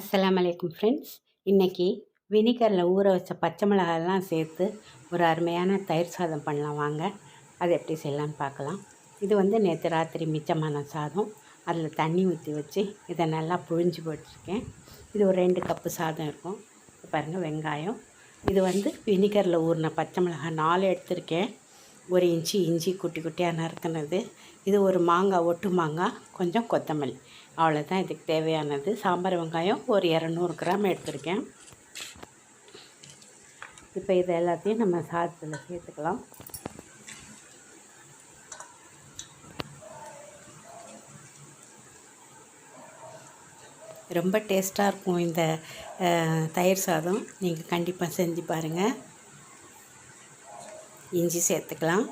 அஸ்லாம் வலைக்கம் ஃப்ரெண்ட்ஸ். இன்றைக்கி வினிகரில் ஊற வச்ச பச்சை மிளகாயெல்லாம் சேர்த்து ஒரு அருமையான தயிர் சாதம் பண்ணலாம். வாங்க அது எப்படி செய்யலான்னு பார்க்கலாம். இது வந்து நேற்று ராத்திரி மிச்சமான சாதம். அதில் தண்ணி ஊற்றி வச்சு இதை நல்லா புழிஞ்சு போட்டிருக்கேன். இது ஒரு ரெண்டு கப்பு சாதம் இருக்கும். பாருங்கள் வெங்காயம். இது வந்து வினிகரில் ஊறின பச்சை மிளகாய். நாலு எடுத்திருக்கேன். ஒரு இன்ச்சு இஞ்சி குட்டி குட்டியாக நறுக்குனது. இது ஒரு மாங்காய் ஒட்டு மாங்காய் கொஞ்சம் கொத்தமல்லி. அவ்வளோதான் இதுக்கு தேவையானது. சாம்பார் வெங்காயம் ஒரு இரநூறு கிராம் எடுத்திருக்கேன். இப்போ இது எல்லாத்தையும் நம்ம சாதத்தில் சேர்த்துக்கலாம். ரொம்ப டேஸ்ட்டாக இருக்கும் இந்த தயிர் சாதம். நீங்கள் கண்டிப்பாக செஞ்சு பாருங்கள் இஞ்சி சேர்த்துக்கலாம்.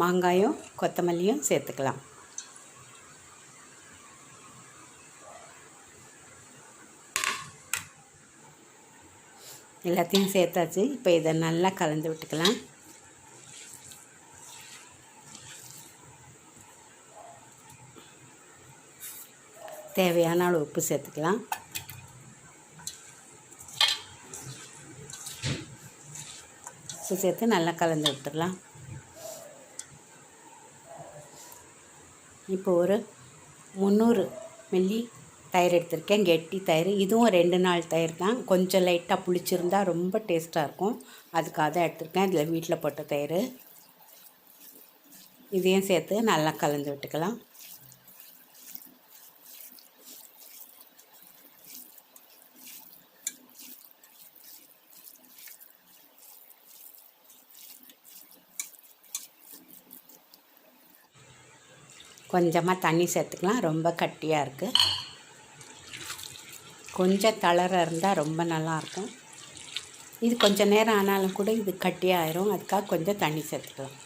மாங்காயும் கொத்தமல்லியும் சேர்த்துக்கலாம். எல்லாத்தையும் சேர்த்தாச்சு. இப்போ இதை நல்லா கலந்து விட்டுக்கலாம். தேவையான அளவு உப்பு சேர்த்துக்கலாம். உப்பு சேர்த்து நல்லா கலந்து விட்டுடலாம் இப்போ ஒரு முந்நூறு மில்லி தயிர் எடுத்திருக்கேன். கெட்டி தயிர். இதுவும் ரெண்டு நாள் தயிர் தான். கொஞ்சம் லைட்டாக புளிச்சிருந்தா ரொம்ப டேஸ்ட்டாக இருக்கும். அதுக்காக தான் எடுத்திருக்கேன். இதில் வீட்டில் போட்ட தயிர். இதையும் சேர்த்து நல்லா கலந்து விட்டுக்கலாம். கொஞ்சமாக தண்ணி சேர்த்துக்கலாம். ரொம்ப கட்டியாக இருக்குது கொஞ்சம் தளர இருந்தால் ரொம்ப நல்லாயிருக்கும் இது கொஞ்சம் நேரம் ஆனாலும் கூட இது கட்டியாயிரும் அதுக்காக கொஞ்சம் தண்ணி சேர்த்துக்கலாம்.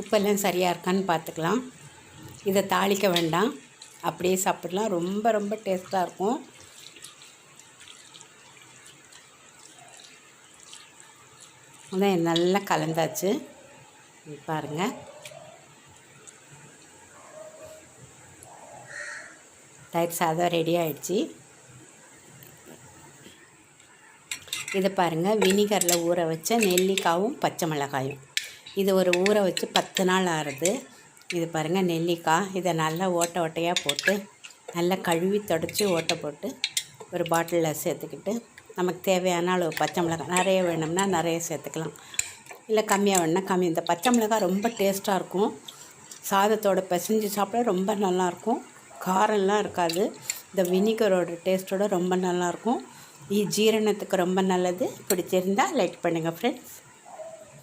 உப்பெல்லாம் சரியாக இருக்கான்னு பார்த்துக்கலாம். இதை தாளிக்க வேண்டாம். அப்படியே சாப்பிடலாம். ரொம்ப ரொம்ப டேஸ்ட்டாக இருக்கும். அதான் நல்லா கலந்தாச்சு. பாருங்கள் தயிர் சாதம் ரெடி ஆயிடுச்சு. இதை பாருங்கள் வினிகரில் ஊற வச்ச நெல்லிக்காவும் பச்சை மிளகாயும். இது ஒரு ஊற வச்சு பத்து நாள் ஆறுது. இது பாருங்கள் நெல்லிக்காய். இதை நல்லா ஓட்டை ஓட்டையாக போட்டு நல்லா கழுவி தொடச்சி ஓட்டை போட்டு ஒரு பாட்டிலில் சேர்த்துக்கிட்டு நமக்கு தேவையான அளவு பச்சை மிளகாய் நிறைய வேணும்னா நிறைய சேர்த்துக்கலாம். இல்லை கம்மியாக வேணும்னா கம்மி. இந்த பச்சை மிளகாய் ரொம்ப டேஸ்ட்டாக இருக்கும். சாதத்தோட பிசைஞ்சு சாப்பிட ரொம்ப நல்லாயிருக்கும் காரம்லாம் இருக்காது. இந்த வினிகரோட டேஸ்ட்டோட ரொம்ப நல்லாயிருக்கும் இது ஜீரணத்துக்கு ரொம்ப நல்லது. பிடிச்சிருந்தால் லைக் பண்ணுங்கள் ஃப்ரெண்ட்ஸ்